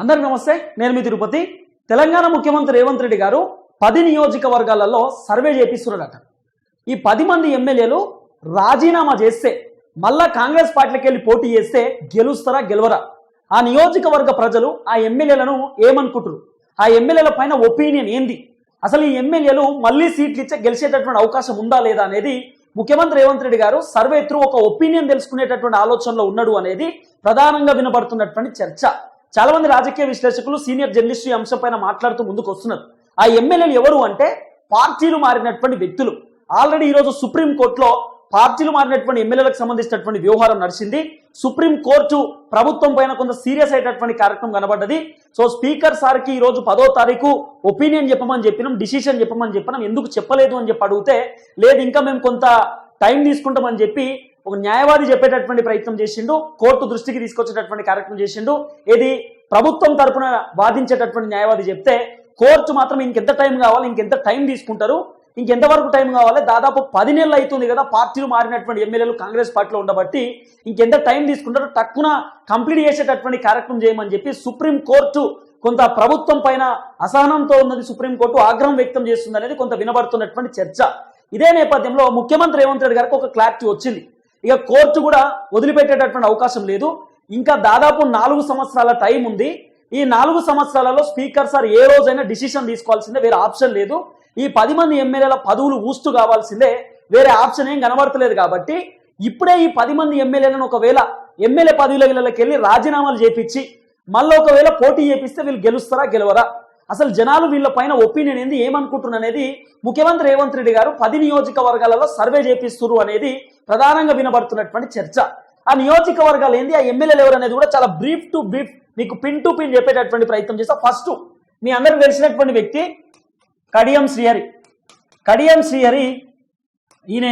అందరికి నమస్తే నేను మీ తిరుపతి. తెలంగాణ ముఖ్యమంత్రి రేవంత్ రెడ్డి గారు పది నియోజకవర్గాలలో సర్వే చేపిస్తున్నాడట. ఈ పది మంది ఎమ్మెల్యేలు రాజీనామా చేస్తే మళ్ళా కాంగ్రెస్ పార్టీకి వెళ్ళి పోటీ చేస్తే గెలుస్తారా గెలవరా? ఆ నియోజకవర్గ ప్రజలు ఆ ఎమ్మెల్యేలను ఏమనుకుంటారు? ఆ ఎమ్మెల్యేల పైన ఒపీనియన్ ఏంది? అసలు ఈ ఎమ్మెల్యేలు మళ్ళీ సీట్లు ఇచ్చే గెలిచేటటువంటి అవకాశం ఉందా లేదా అనేది ముఖ్యమంత్రి రేవంత్ రెడ్డి గారు సర్వే త్రూ ఒక ఒపీనియన్ తెలుసుకునేటటువంటి ఆలోచనలో ఉన్నాడు అనేది ప్రధానంగా వినబడుతున్నటువంటి చర్చ. చాలా మంది రాజకీయ విశ్లేషకులు సీనియర్ జర్నలిస్టు ఈ అంశం పైన మాట్లాడుతూ ముందుకు వస్తున్నారు. ఆ ఎమ్మెల్యేలు ఎవరు అంటే పార్టీలు మారినటువంటి వ్యక్తులు. ఆల్రెడీ ఈరోజు సుప్రీం కోర్టులో పార్టీలు మారినటువంటి ఎమ్మెల్యేలకు సంబంధించినటువంటి వ్యవహారం నడిచింది. సుప్రీం కోర్టు ప్రభుత్వం పైన కొంత సీరియస్ అయ్యేటటువంటి కార్యక్రమం కనబడ్డది. సో స్పీకర్ సార్కి ఈ రోజు పదో తారీఖు ఒపీనియన్ చెప్పమని చెప్పినాం డిసిషన్ చెప్పమని చెప్పినాం ఎందుకు చెప్పలేదు అని చెప్పి అడిగితే లేదు ఇంకా మేము కొంత టైం తీసుకుంటామని చెప్పి ఒక న్యాయవాది చెప్పేటటువంటి ప్రయత్నం చేసిండు కోర్టు దృష్టికి తీసుకొచ్చేటటువంటి కార్యక్రమం చేసిండు. ఇది ప్రభుత్వం తరపున వాదించేటటువంటి న్యాయవాది చెప్తే కోర్టు మాత్రం ఇంకెంత టైం కావాలి ఇంకెంత టైం తీసుకుంటారు ఇంకెంతవరకు టైం కావాలి దాదాపు పది నెలలు అవుతుంది కదా పార్టీలు మారినటువంటి ఎమ్మెల్యేలు కాంగ్రెస్ పార్టీలో ఉండబట్టి ఇంకెంత టైం తీసుకుంటారు టక్కున కంప్లీట్ చేసేటటువంటి కార్యక్రమం చేయమని చెప్పి సుప్రీం కోర్టు కొంత ప్రభుత్వం పైన అసహనంతో ఉన్నది సుప్రీంకోర్టు ఆగ్రహం వ్యక్తం చేస్తుంది అనేది కొంత వినబడుతున్నటువంటి చర్చ. ఇదే నేపథ్యంలో ముఖ్యమంత్రి రేవంత్ రెడ్డి గారికి ఒక క్లారిటీ వచ్చింది. ఇక కోర్టు కూడా వదిలిపెట్టేటటువంటి అవకాశం లేదు. ఇంకా దాదాపు నాలుగు సంవత్సరాల టైం ఉంది. ఈ నాలుగు సంవత్సరాలలో స్పీకర్ సార్ ఏ రోజైనా డిసిషన్ తీసుకోవాల్సిందే వేరే ఆప్షన్ లేదు. ఈ పది మంది ఎమ్మెల్యేల పదవులు ఊస్తూ కావాల్సిందే వేరే ఆప్షన్ ఏం కనబడతలేదు కాబట్టి ఇప్పుడే ఈ పది మంది ఎమ్మెల్యేలను ఒకవేళ ఎమ్మెల్యే పదవులకి వెళ్ళి రాజీనామాలు చేపించి మళ్ళీ ఒకవేళ పోటీ చేపిస్తే వీళ్ళు గెలుస్తారా గెలవరా? అసలు జనాలు వీళ్ళ పైన ఒపీనియన్ ఏంది ఏమనుకుంటున్నారు అనేది ముఖ్యమంత్రి రేవంత్ రెడ్డి గారు పది నియోజకవర్గాలలో సర్వే చేపిస్తున్నారు అనేది ప్రధానంగా వినబడుతున్నటువంటి చర్చ. ఆ నియోజకవర్గాలు ఏంది ఆ ఎమ్మెల్యేలు ఎవరు అనేది కూడా చాలా బ్రీఫ్ టు బ్రీఫ్ మీకు పిన్ టు పిన్ చెప్పేటటువంటి ప్రయత్నం చేస్తా. ఫస్ట్ మీ అందరికి తెలిసినటువంటి వ్యక్తి కడియం శ్రీహరి. కడియం శ్రీహరి ఈయన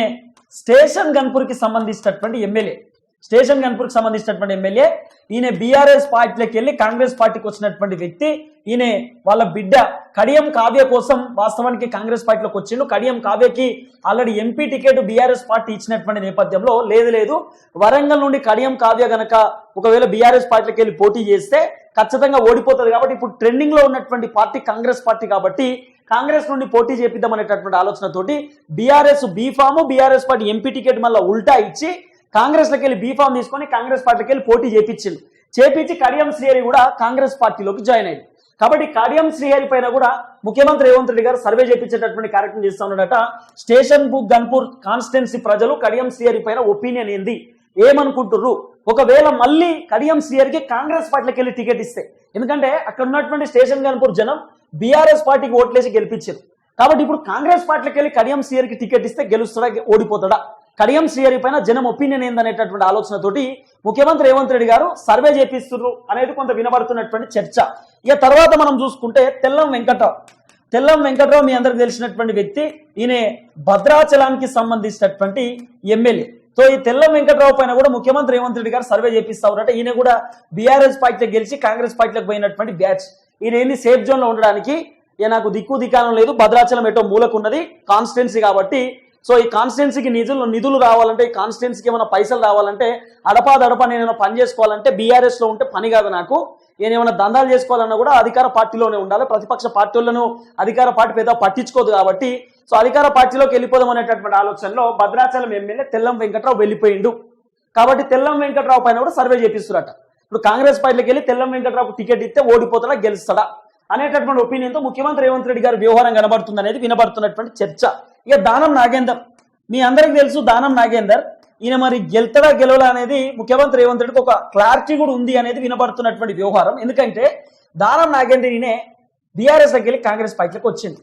స్టేషన్ గన్పూర్కి సంబంధించినటువంటి ఎమ్మెల్యే స్టేషన్ గన్పూర్కి సంబంధించినటువంటి ఎమ్మెల్యే ఈయన బీఆర్ఎస్ పార్టీలోకి వెళ్ళి కాంగ్రెస్ పార్టీకి వచ్చినటువంటి వ్యక్తి ఈయన వాళ్ళ బిడ్డ కడియం కావ్య కోసం వాస్తవానికి కాంగ్రెస్ పార్టీలోకి వచ్చిండు. Kadiyam కావ్యకి already MP ticket BRS party ఇచ్చినటువంటి నేపథ్యంలో లేదు లేదు. వరంగల్ నుండి కడియం కావ్య గనక ఒకవేళ బీఆర్ఎస్ పార్టీలోకి వెళ్ళి పోటీ చేస్తే ఖచ్చితంగా ఓడిపోతుంది కాబట్టి ఇప్పుడు ట్రెండింగ్లో ఉన్నటువంటి పార్టీ కాంగ్రెస్ పార్టీ కాబట్టి కాంగ్రెస్ నుండి పోటీ చేపిద్దాం అనేటటువంటి ఆలోచనతోటి BRS B form BRS party MP ticket మళ్ళీ ఉల్టా ఇచ్చి కాంగ్రెస్లోకి వెళ్ళి బీఫామ్ తీసుకొని కాంగ్రెస్ పార్టీకి వెళ్ళి పోటీ చేపించింది. చేపించి కడియం శ్రీహరి కూడా కాంగ్రెస్ పార్టీలోకి జాయిన్ అయింది. కాబట్టి కడియం శ్రీహరి పైన కూడా ముఖ్యమంత్రి రేవంత్ రెడ్డి గారు సర్వే చేపించేటటువంటి కార్యక్రమం చేస్తా ఉన్నాడట. స్టేషన్ బుక్ గన్పూర్ కాన్స్టిట్యున్సీ ప్రజలు కడియం శ్రీహరి పైన ఒపీనియన్ ఏంది? ఏమనుకుంటుర్రు? ఒకవేళ మళ్ళీ కడియం శ్రీహరికి కాంగ్రెస్ పార్టీకి వెళ్ళి టికెట్ ఇస్తే ఎందుకంటే అక్కడ ఉన్నటువంటి స్టేషన్ గన్పూర్ జనం బీఆర్ఎస్ పార్టీకి ఓట్లేసి గెలిపించారు. కాబట్టి ఇప్పుడు కాంగ్రెస్ పార్టీకి వెళ్ళి కడియం శ్రీహరికి టికెట్ ఇస్తే గెలుస్తాడా ఓడిపోతాడా? కడియం శ్రీహరి పైన జనం ఒపీనియన్ ఏందనేటటువంటి ఆలోచనతోటి ముఖ్యమంత్రి రేవంత్ రెడ్డి గారు సర్వే చేపిస్తున్నారు అనేది కొంత వినబడుతున్నటువంటి చర్చ. ఇక తర్వాత మనం చూసుకుంటే తెల్లం వెంకటరావు. తెల్లం వెంకటరావు మీ అందరికి తెలిసినటువంటి వ్యక్తి ఈయన భద్రాచలానికి సంబంధించినటువంటి ఎమ్మెల్యే. సో ఈ తెల్లం వెంకటరావు పైన కూడా ముఖ్యమంత్రి రేవంత్ రెడ్డి గారు సర్వే చేపిస్తా ఈయన కూడా బీఆర్ఎస్ పార్టీలో గెలిచి కాంగ్రెస్ పార్టీలకు పోయినటువంటి బ్యాచ్. ఈయన ఏంది సేఫ్ జోన్లో ఉండడానికి నాకు దిక్కు దిక్కానం లేదు భద్రాచలం ఎటో మూలకున్నది కాన్స్టిట్యున్సీ కాబట్టి సో ఈ కాన్స్టిట్యున్సీకి నిధులు నిధులు రావాలంటే ఈ కాన్స్టిట్యున్సీకి ఏమైనా పైసలు రావాలంటే అడపా దడప నేను పని చేసుకోవాలంటే బీఆర్ఎస్లో ఉంటే పని కాదు నాకు. నేను ఏమైనా దందాలు చేసుకోవాలన్నా కూడా అధికార పార్టీలోనే ఉండాలి. ప్రతిపక్ష పార్టీలను అధికార పార్టీ పెద్ద పట్టించుకోదు కాబట్టి సో అధికార పార్టీలోకి వెళ్ళిపోదాం అనేటటువంటి ఆలోచనలో భద్రాచలం ఎమ్మెల్యే తెల్లం వెంకట్రావు వెళ్ళిపోయిండు. కాబట్టి తెల్లం వెంకట్రావు పైన కూడా సర్వే చేపిస్తున్నట ఇప్పుడు కాంగ్రెస్ పార్టీలోకి వెళ్ళి తెల్లం వెంకట్రావుకు టికెట్ ఇస్తే ఓడిపోతాడా గెలుస్తాడా అనేటటువంటి ఒపీనియన్తో ముఖ్యమంత్రి రేవంత్ రెడ్డి గారి వ్యవహారం కనబడుతుంది అనేది వినబడుతున్నటువంటి చర్చ. ఇక దానం నాగేందర్. మీ అందరికి తెలుసు దానం నాగేందర్. ఈయన మరి గెలుతడా గెలవలా అనేది ముఖ్యమంత్రి రేవంత్ రెడ్డికి ఒక క్లారిటీ కూడా ఉంది అనేది వినబడుతున్నటువంటి వ్యవహారం. ఎందుకంటే దానం నాగేందర్ ఈయనే బీఆర్ఎస్ దగ్గరికి కాంగ్రెస్ పార్టీలకు వచ్చింది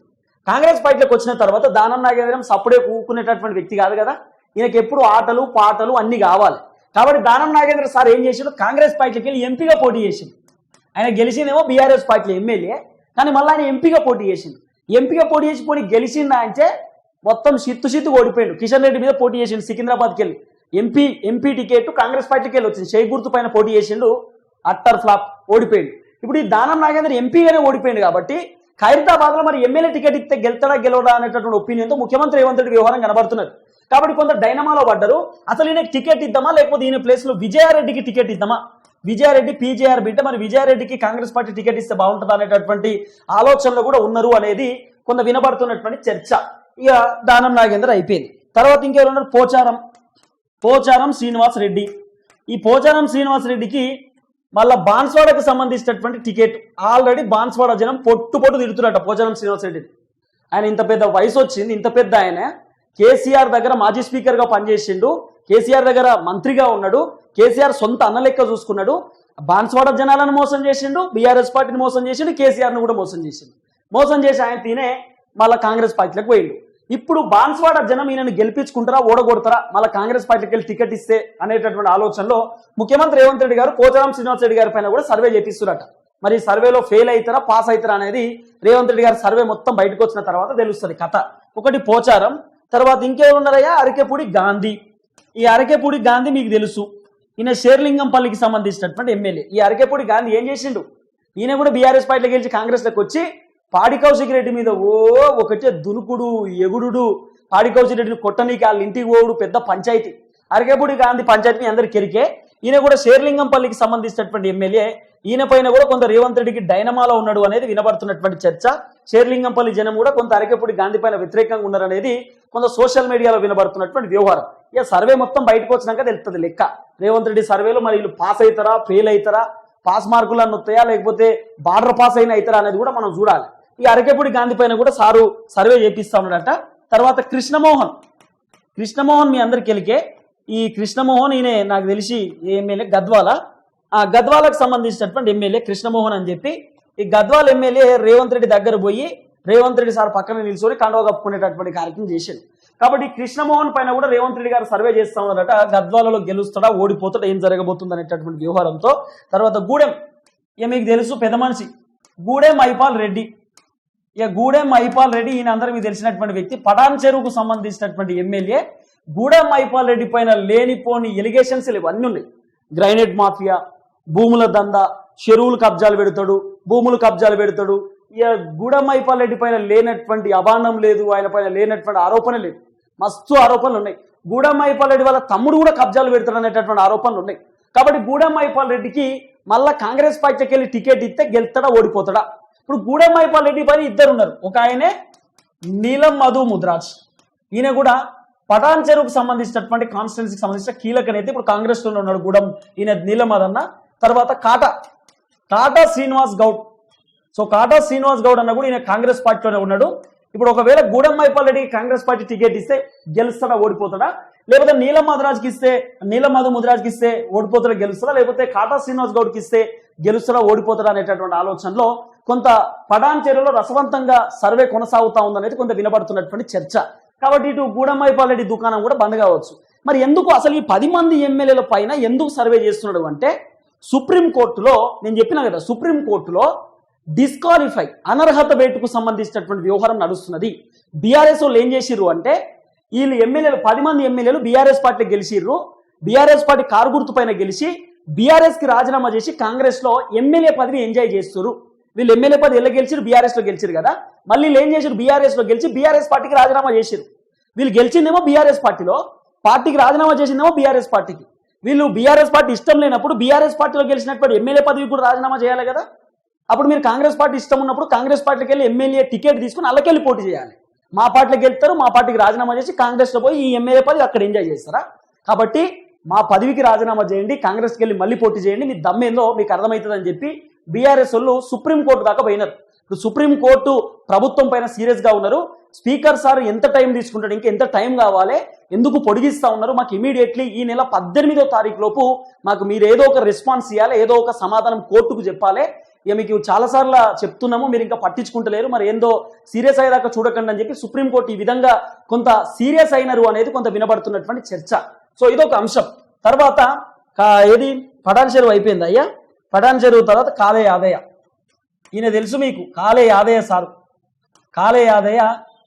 కాంగ్రెస్ పార్టీలకు వచ్చిన తర్వాత దానం నాగేంద్రం సప్పుడే కూకునేటటువంటి వ్యక్తి కాదు కదా. ఈయనకి ఎప్పుడు ఆటలు పాటలు అన్ని కావాలి. కాబట్టి దానం నాగేంద్ర సార్ ఏం చేసిండు? కాంగ్రెస్ పార్టీకి వెళ్ళి ఎంపీగా పోటీ చేసింది ఆయన గెలిచిందేమో బీఆర్ఎస్ పార్టీలో ఎమ్మెల్యే కానీ మళ్ళీ ఆయన ఎంపీగా పోటీ చేసింది ఎంపీగా పోటీ చేసి పోనీ గెలిచిందా అంటే మొత్తం సిత్తు సిత్తు ఓడిపోయిండు. కిషన్ రెడ్డి మీద పోటీ చేసిండు సికింద్రాబాద్కి వెళ్ళి. ఎంపీ ఎంపీ టికెట్ కాంగ్రెస్ పార్టీకి వెళ్ళి వచ్చింది. షేక్ గుర్తు పైన పోటీ చేసిండు అట్టర్ ఫ్లాప్ ఓడిపోయిండు. ఇప్పుడు ఈ దానం నాగేంద్ర ఎంపీగానే ఓడిపోయిండు కాబట్టి ఖైరతాబాద్లో మరి ఎమ్మెల్యే టికెట్ ఇస్తే గెలుతాడా గెలవడా అనేటటువంటి ఒపీనియన్తో ముఖ్యమంత్రి రేవంత్ రెడ్డి వ్యవహారం కనబడుతున్నారు కాబట్టి కొంత డైనమాలో పడ్డారు. అసలు ఈయనకి టికెట్ ఇద్దామా లేకపోతే ఈయన ప్లేస్లో విజయారెడ్డికి టికెట్ ఇద్దామా? విజయారెడ్డి పీజేఆర్ బిడ్డ మరి విజయారెడ్డికి కాంగ్రెస్ పార్టీ టికెట్ ఇస్తే బాగుంటుందా అనేటటువంటి ఆలోచనలు కూడా ఉన్నారు అనేది కొంత వినబడుతున్నటువంటి చర్చ. ఇక దానం నాగేందర్ అయిపోయింది. తర్వాత ఇంకెవరు ఉన్నారు? పోచారం. పోచారం శ్రీనివాస్ రెడ్డి. ఈ పోచారం శ్రీనివాస్ రెడ్డికి మళ్ళీ బాన్స్వాడకు సంబంధించినటువంటి టికెట్. ఆల్రెడీ బాన్స్వాడ జనం పొట్టు పొట్టు తిడుతున్నట్ట పోచారం శ్రీనివాస్ రెడ్డిని. ఆయన ఇంత పెద్ద వయసు వచ్చింది ఇంత పెద్ద ఆయన. కేసీఆర్ దగ్గర మాజీ స్పీకర్గా పనిచేసిండు. కేసీఆర్ దగ్గర మంత్రిగా ఉన్నాడు. కేసీఆర్ సొంత అన్న లెక్క చూసుకున్నాడు. బాన్స్వాడ జనాలను మోసం చేసిండు బీఆర్ఎస్ పార్టీని మోసం చేసిండు కేసీఆర్ను కూడా మోసం చేసిండు. మోసం చేసి ఆయన తినే మళ్ళీ కాంగ్రెస్ పార్టీలకు పోయిండు. ఇప్పుడు బాన్స్వాడ జనం ఈయనను గెలిపించుకుంటారా ఓడగొడతారా మళ్ళీ కాంగ్రెస్ పార్టీకి వెళ్ళి టికెట్ ఇస్తే అనేటటువంటి ఆలోచనలో ముఖ్యమంత్రి రేవంత్ రెడ్డి గారు పోచారం శ్రీనివాస్ రెడ్డి గారి పైన కూడా సర్వే చేపిస్తున్నారట. మరి సర్వేలో ఫెయిల్ అవుతారా పాస్ అవుతారా అనేది రేవంత్ రెడ్డి గారి సర్వే మొత్తం బయటకు వచ్చిన తర్వాత తెలుస్తుంది కథ. ఒకటి పోచారం తర్వాత ఇంకేమి ఉన్నారయ్యా? అరకేపూడి గాంధీ. ఈ అరకేపూడి గాంధీ మీకు తెలుసు. ఈయన షేర్లింగంపల్లికి సంబంధించినటువంటి ఎమ్మెల్యే. ఈ అరకేపూడి గాంధీ ఏం చేసిండు? ఈయన కూడా బీఆర్ఎస్ పార్టీలో గెలిచి కాంగ్రెస్లోకి వచ్చి పాడి కౌశిక్ రెడ్డి మీద ఓ ఒకటే దునుకుడు ఎగుడు పాడి కౌశిక్ రెడ్డిని కొట్టనీకి వాళ్ళ ఇంటికి పోవుడు పెద్ద పంచాయతీ. అరకేపూడి గాంధీ పంచాయతీ అందరు అందరికి కెరికే. ఈయన కూడా శేర్లింగంపల్లికి సంబంధించినటువంటి ఎమ్మెల్యే. ఈయన పైన కూడా కొంత రేవంత్ రెడ్డికి డైనమాలో ఉన్నాడు అనేది వినబడుతున్నటువంటి చర్చ. శేర్లింగంపల్లి జనం కూడా కొంత అరకేపూడి గాంధీ పైన వ్యతిరేకంగా ఉన్నారనేది కొంత సోషల్ మీడియాలో వినబడుతున్నటువంటి వ్యవహారం. ఇక సర్వే మొత్తం బయటకు వచ్చినాక తెలుస్తుంది లెక్క. రేవంత్ రెడ్డి సర్వేలో మరి వీళ్ళు పాస్ అవుతారా ఫెయిల్ అవుతారా పాస్ మార్కులు అన్న వస్తాయా లేకపోతే బార్డర్ పాస్ అయిన అవుతారా అనేది కూడా మనం చూడాలి. ఈ అరకెపూడి గాంధీ పైన కూడా సారు సర్వే చేపిస్తా ఉన్నాడట. తర్వాత కృష్ణమోహన్. కృష్ణమోహన్ మీ అందరికి వెళ్ళికే ఈ కృష్ణమోహన్ ఈయన నాకు తెలిసి ఎమ్మెల్యే గద్వాల. ఆ గద్వాలకు సంబంధించినటువంటి ఎమ్మెల్యే కృష్ణమోహన్ అని చెప్పి ఈ గద్వాల ఎమ్మెల్యే రేవంత్ రెడ్డి దగ్గర పోయి రేవంత్ రెడ్డి సార్ పక్కన నిల్చొని కండవ కప్పుకునేటటువంటి కార్యక్రమం చేశాడు. కాబట్టి కృష్ణమోహన్ పైన కూడా రేవంత్ రెడ్డి గారు సర్వే చేస్తా ఉన్నారట. గద్వాలలో గెలుస్తాడా ఓడిపోతాడా ఏం జరగబోతుంది అనేటటువంటి వ్యవహారంతో. తర్వాత గూడెం. ఇక మీకు తెలుసు పెద్ద మనిషి. గూడెం మైపాల్ రెడ్డి. ఇక గూడెం మైపాల్ రెడ్డి ఈయన అందరూ మీకు తెలిసినటువంటి వ్యక్తి. పటాన్ చెరువుకు సంబంధించినటువంటి ఎమ్మెల్యే. గూడెం మైపాల్ రెడ్డి పైన లేనిపోని ఎలిగేషన్స్ ఇవన్నీ ఉన్నాయి. గ్రైనేట్ మాఫియా భూముల దంద చెరువులు కబ్జాలు పెడతాడు భూములు కబ్జాలు పెడతాడు. ఇక గూడెం మైపాల్ రెడ్డి పైన లేనటువంటి అభానం లేదు ఆయన పైన లేనటువంటి ఆరోపణ లేదు. మస్తు ఆరోపణలు ఉన్నాయి. గూడెం మైపాల్ రెడ్డి వాళ్ళ తమ్ముడు కూడా కబ్జాలు పెడతాడు అనేటటువంటి ఆరోపణలు ఉన్నాయి. కాబట్టి గూడెం మైపాల్ రెడ్డికి మళ్ళా కాంగ్రెస్ పార్టీకి వెళ్ళి టికెట్ ఇస్తే గెలుతాడా ఓడిపోతాడా? ఇప్పుడు గూడెం మైపాల్ రెడ్డి పైన ఇద్దరు ఉన్నారు ఒక ఆయనే నీలం మధు ముద్రాజ్. ఈయన కూడా పటాన్ చెరువుకు సంబంధించినటువంటి కాన్స్టిట్యున్సీకి సంబంధించిన కీలక నేత ఇప్పుడు కాంగ్రెస్లో ఉన్నాడు గూడెం. ఈయన నీలం తర్వాత కాటా. కాటా శ్రీనివాస్ గౌడ్. సో కాటా శ్రీనివాస్ గౌడ్ అన్న కూడా ఈయన కాంగ్రెస్ పార్టీలోనే ఉన్నాడు. ఇప్పుడు ఒకవేళ గూడెం మైపాల్ రెడ్డికి కాంగ్రెస్ పార్టీ టికెట్ ఇస్తే గెలుస్తాడా ఓడిపోతాడా? లేకపోతే నీలం మధురాజ్కి ఇస్తే నీలం మధు ముద్రాజ్కి ఇస్తే ఓడిపోతాడా గెలుస్తాడా? లేకపోతే కాటా శ్రీనివాస్ గౌడ్కి ఇస్తే గెలుస్తాడా ఓడిపోతారా అనేటటువంటి ఆలోచనలో కొంత పడాన్ చెరువులో రసవంతంగా సర్వే కొనసాగుతా ఉందనేది కొంత వినబడుతున్నటువంటి చర్చ. కాబట్టి ఇటు గూడెం దుకాణం కూడా బంద్ కావచ్చు. మరి ఎందుకు అసలు ఈ పది మంది ఎమ్మెల్యేల పైన ఎందుకు సర్వే చేస్తున్నాడు అంటే సుప్రీం కోర్టులో నేను చెప్పిన కదా సుప్రీంకోర్టులో డిస్క్వాలిఫై అనర్హత వేటుకు సంబంధించినటువంటి వ్యవహారం నడుస్తున్నది. బీఆర్ఎస్ వాళ్ళు ఏం చేసిర్రు అంటే వీళ్ళు ఎమ్మెల్యేలు పది మంది ఎమ్మెల్యేలు బీఆర్ఎస్ పార్టీ గెలిచిర్రు. బీఆర్ఎస్ పార్టీ కారు గుర్తు పైన గెలిచి బీఆర్ఎస్కి రాజీనామా చేసి కాంగ్రెస్లో ఎమ్మెల్యే పదవి ఎంజాయ్ చేస్తున్నారు వీళ్ళు ఎమ్మెల్యే పదవి ఎలా గెలిచిరు బీఆర్ఎస్లో గెలిచిరు కదా. మళ్ళీ వీళ్ళు ఏం చేశారు బీఆర్ఎస్లో గెలిచి బీఆర్ఎస్ పార్టీకి రాజీనామా చేశారు వీళ్ళు గెలిచిందేమో బీఆర్ఎస్ పార్టీలో పార్టీకి రాజీనామా చేసిందేమో బీఆర్ఎస్ పార్టీకి. వీళ్ళు బీఆర్ఎస్ పార్టీ ఇష్టం లేనప్పుడు బీఆర్ఎస్ పార్టీలో గెలిచినప్పుడు ఎమ్మెల్యే పదవి కూడా రాజీనామా చేయాలి కదా. అప్పుడు మీరు కాంగ్రెస్ పార్టీ ఇష్టం ఉన్నప్పుడు కాంగ్రెస్ పార్టీకి వెళ్ళి ఎమ్మెల్యే టికెట్ తీసుకుని అల్లకెళ్ళి పోటీ చేయాలి. మా పార్టీకి వెళ్తారు మా పార్టీకి రాజీనామా చేసి కాంగ్రెస్లో పోయి ఈ ఎమ్మెల్యే పదవి అక్కడ ఎంజాయ్ చేస్తారా? కాబట్టి మా పదవికి రాజీనామా చేయండి కాంగ్రెస్కి వెళ్ళి మళ్ళీ పోటీ చేయండి మీ దమ్మేందో మీకు అర్థమవుతుందని చెప్పి బీఆర్ఎస్ వాళ్ళు సుప్రీంకోర్టు దాకా పోయినారు. ఇప్పుడు సుప్రీంకోర్టు ప్రభుత్వం పైన సీరియస్గా ఉన్నారు. స్పీకర్ సార్ ఎంత టైం తీసుకుంటాడు ఇంకా ఎంత టైం కావాలి ఎందుకు పొడిగిస్తా ఉన్నారు మాకు ఇమీడియట్లీ ఈ నెల పద్దెనిమిదో తారీఖు లోపు మాకు మీరు ఏదో ఒక రెస్పాన్స్ ఇవ్వాలి ఏదో ఒక సమాధానం కోర్టుకు చెప్పాలి. ఇక మీకు చాలాసార్లు చెప్తున్నాము మీరు ఇంకా పట్టించుకుంటలేరు మరి ఏందో సీరియస్ అయ్యేదాకా చూడకండి అని చెప్పి సుప్రీంకోర్టు ఈ విధంగా కొంత సీరియస్ అయినారు అనేది కొంత వినబడుతున్నటువంటి చర్చ. సో ఇదొక అంశం. తర్వాత ఏది? పటాన్ చెరువు అయిపోయింది. అయ్యా పటాన్ చెరువు తర్వాత కాలే యాదయ్య. ఈయన తెలుసు మీకు. కాలే యాదయ్య సారు. కాలే యాదయ్య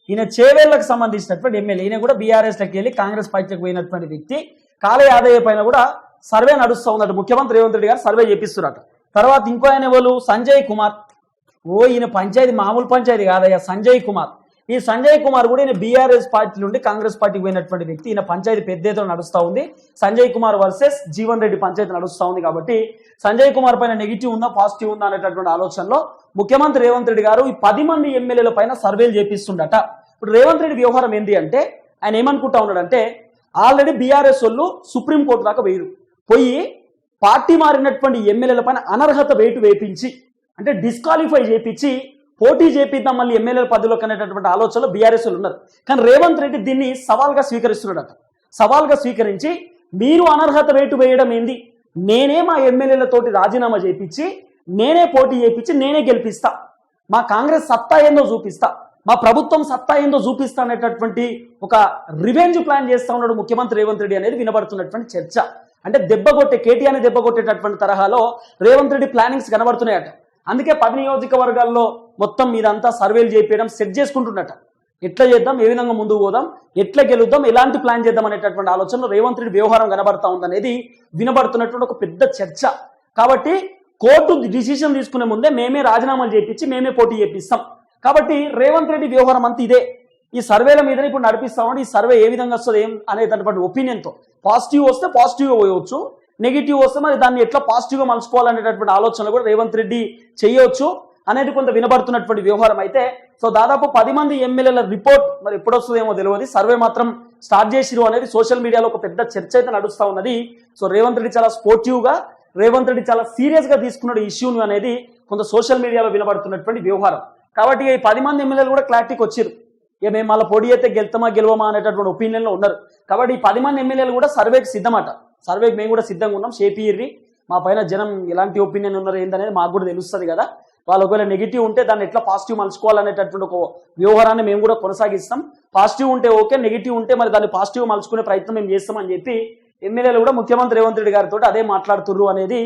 ఈయన చేవేళ్ళకు సంబంధించినటువంటి ఎమ్మెల్యే. ఈయన కూడా బీఆర్ఎస్లోకి వెళ్ళి కాంగ్రెస్ పార్టీకి పోయినటువంటి వ్యక్తి. కాలే యాదయ్య పైన కూడా సర్వే నడుస్తూ ఉందట ముఖ్యమంత్రి రేవంత్ రెడ్డి గారు సర్వే చేపిస్తున్నట తర్వాత ఇంకో ఆయన ఎవరు? సంజయ్ కుమార్. ఓ ఈయన పంచాయతీ మామూలు పంచాయతీ కాదయ్యా సంజయ్ కుమార్. ఈ సంజయ్ కుమార్ కూడా ఈయన బీఆర్ఎస్ పార్టీ నుండి కాంగ్రెస్ పార్టీకి పోయినటువంటి వ్యక్తి. ఈయన పంచాయతీ పెద్ద ఎత్తున నడుస్తూ ఉంది. సంజయ్ కుమార్ వర్సెస్ జీవన్ రెడ్డి పంచాయతీ నడుస్తూ ఉంది కాబట్టి సంజయ్ కుమార్ పైన నెగిటివ్ ఉందా పాజిటివ్ ఉందా అనేటటువంటి ఆలోచనలో ముఖ్యమంత్రి రేవంత్ రెడ్డి గారు ఈ పది మంది ఎమ్మెల్యేల పైన సర్వేలు చేపిస్తుండట. ఇప్పుడు రేవంత్ రెడ్డి వ్యవహారం ఏంటి అంటే ఆయన ఏమనుకుంటా ఉన్నాడంటే ఆల్రెడీ బీఆర్ఎస్ వాళ్ళు సుప్రీంకోర్టు దాకా వేయరు పోయి పార్టీ మారినటువంటి ఎమ్మెల్యేల పైన అనర్హత వేటు వేపించి అంటే డిస్క్వాలిఫై చేపించి పోటీ చేపిద్దాం మళ్ళీ ఎమ్మెల్యేల పదవిలోకి అనేటటువంటి ఆలోచనలో బీఆర్ఎస్ ఉన్నారు. కానీ రేవంత్ రెడ్డి దీన్ని సవాల్గా స్వీకరిస్తున్నాడట. సవాల్గా స్వీకరించి మీరు అనర్హత వేటు వేయడం ఏంది? నేనే మా ఎమ్మెల్యేలతోటి రాజీనామా చేపించి నేనే పోటీ చేపించి నేనే గెలిపిస్తా. మా కాంగ్రెస్ సత్తా ఏందో చూపిస్తా. మా ప్రభుత్వం సత్తా ఏందో చూపిస్తా అనేటటువంటి ఒక రివెంజ్ ప్లాన్ చేస్తా ఉన్నాడు ముఖ్యమంత్రి రేవంత్ రెడ్డి అనేది వినబడుతున్నటువంటి చర్చ. అంటే దెబ్బ కొట్టే కేటీఆర్ని దెబ్బ కొట్టేటటువంటి తరహాలో రేవంత్ రెడ్డి ప్లానింగ్స్ కనబడుతున్నాయట. అందుకే పది నియోజకవర్గాల్లో మొత్తం మీదంతా సర్వేలు చేపించడం సెట్ చేసుకుంటుండట. ఎట్లా చేద్దాం ఏ విధంగా ముందుకు పోదాం ఎట్లా గెలుద్దాం ఎలాంటి ప్లాన్ చేద్దాం అనేటటువంటి ఆలోచనలో రేవంత్ రెడ్డి వ్యవహారం కనబడతా ఉందనేది వినబడుతున్నటువంటి ఒక పెద్ద చర్చ. కాబట్టి కోర్టు డిసిషన్ తీసుకునే ముందే మేమే రాజీనామాలు చేయించి మేమే పోటీ చేపిస్తాం. కాబట్టి రేవంత్ రెడ్డి వ్యవహారం అంతా ఇదే. ఈ సర్వేల మీదనే ఇప్పుడు నడిపిస్తామని ఈ సర్వే ఏ విధంగా వస్తుంది ఏం అనేటటువంటి ఒపీనియన్తో. పాజిటివ్ వస్తే పాజిటివ్ పోయవచ్చు. నెగిటివ్ వస్తే మరి దాన్ని ఎట్లా పాజిటివ్గా మలుచుకోవాలనేటటువంటి ఆలోచన కూడా రేవంత్ రెడ్డి చేయొచ్చు అనేది కొంత వినబడుతున్నటువంటి వ్యవహారం అయితే. సో దాదాపు పది మంది ఎమ్మెల్యేల రిపోర్ట్ మరి ఎప్పుడు వస్తుందేమో తెలియదు. సర్వే మాత్రం స్టార్ట్ చేసిరు అనేది సోషల్ మీడియాలో ఒక పెద్ద చర్చ అయితే నడుస్తూ ఉన్నది. సో రేవంత్ రెడ్డి చాలా స్పోర్టివ్గా రేవంత్ రెడ్డి చాలా సీరియస్గా తీసుకున్న ఇష్యూను అనేది కొంత సోషల్ మీడియాలో వినబడుతున్నటువంటి వ్యవహారం. కాబట్టి ఈ పది మంది ఎమ్మెల్యేలు కూడా క్లారిటీకి వచ్చారు. ఇక మేము మళ్ళీ పొడి అయితే గెలుతామా గెలవమా అనేటటువంటి ఒపీనియన్లో ఉన్నారు. కాబట్టి ఈ పది మంది ఎమ్మెల్యేలు కూడా సర్వేకి సిద్ధమాట. సర్వేకి మేము కూడా సిద్ధంగా ఉన్నాం. షేపిర్రి మా పైన జనం ఎలాంటి ఒపీనియన్ ఉన్నారు ఏంటనేది మాకు కూడా తెలుస్తుంది కదా. వాళ్ళు ఒకవేళ నెగిటివ్ ఉంటే దాన్ని ఎట్లా పాజిటివ్ మలుచుకోవాలనేటటువంటి ఒక వ్యవహారాన్ని మేము కూడా కొనసాగిస్తాం. పాజిటివ్ ఉంటే ఓకే నెగిటివ్ ఉంటే మరి దాన్ని పాజిటివ్ మలుచుకునే ప్రయత్నం మేము చేస్తామని చెప్పి ఎమ్మెల్యేలు కూడా ముఖ్యమంత్రి రేవంత్ రెడ్డి గారితో అదే మాట్లాడుతుర్రు అనేది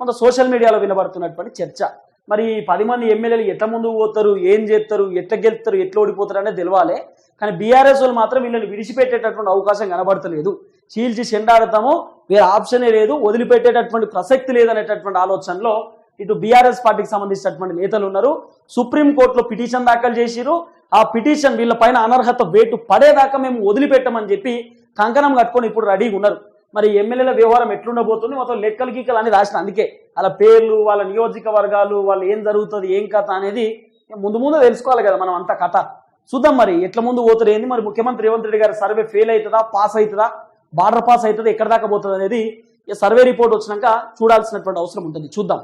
కొంత సోషల్ మీడియాలో వినబడుతున్నటువంటి చర్చ. మరి పది మంది ఎమ్మెల్యేలు ఎట్లా ముందుకు పోతారు ఏం చేస్తారు ఎట్లా గెలుస్తారు ఎట్లా ఓడిపోతారు అనేది తెలవాలి. కానీ బీఆర్ఎస్ వాళ్ళు మాత్రం వీళ్ళని విడిచిపెట్టేటటువంటి అవకాశం కనబడతలేదు. చీల్చి చెండాడతాము వేరే ఆప్షనే లేదు. వదిలిపెట్టేటటువంటి ప్రసక్తి లేదనేటటువంటి ఆలోచనలో ఇటు బీఆర్ఎస్ పార్టీకి సంబంధించినటువంటి నేతలు ఉన్నారు. సుప్రీం కోర్టులో పిటిషన్ దాఖలు చేసిరు ఆ పిటిషన్ వీళ్ళ పైన అనర్హత వేటు పడేదాకా మేము వదిలిపెట్టమని చెప్పి కంకణం కట్టుకొని ఇప్పుడు రెడీగా ఉన్నారు. మరి ఎమ్మెల్యేల వ్యవహారం ఎట్లుండబోతుంది? మొత్తం లెక్కలు గీకలు అనేది రాసిన అందుకే. వాళ్ళ పేర్లు వాళ్ళ నియోజకవర్గాలు వాళ్ళు ఏం జరుగుతుంది ఏం కథ అనేది ముందు ముందు తెలుసుకోవాలి కదా మనం అంత కథ. చూద్దాం మరి ఎట్ల ముందు పోతుంది ఏంది? మరి ముఖ్యమంత్రి రేవంత్ రెడ్డి గారి సర్వే ఫెయిల్ అవుతుందా? పాస్ అవుతుందా? బార్డర్ పాస్ అవుతుంది ఎక్కడ దాకా పోతుంది అనేది సర్వే రిపోర్ట్ వచ్చినాక చూడాల్సినటువంటి అవసరం ఉంటుంది. చూద్దాం.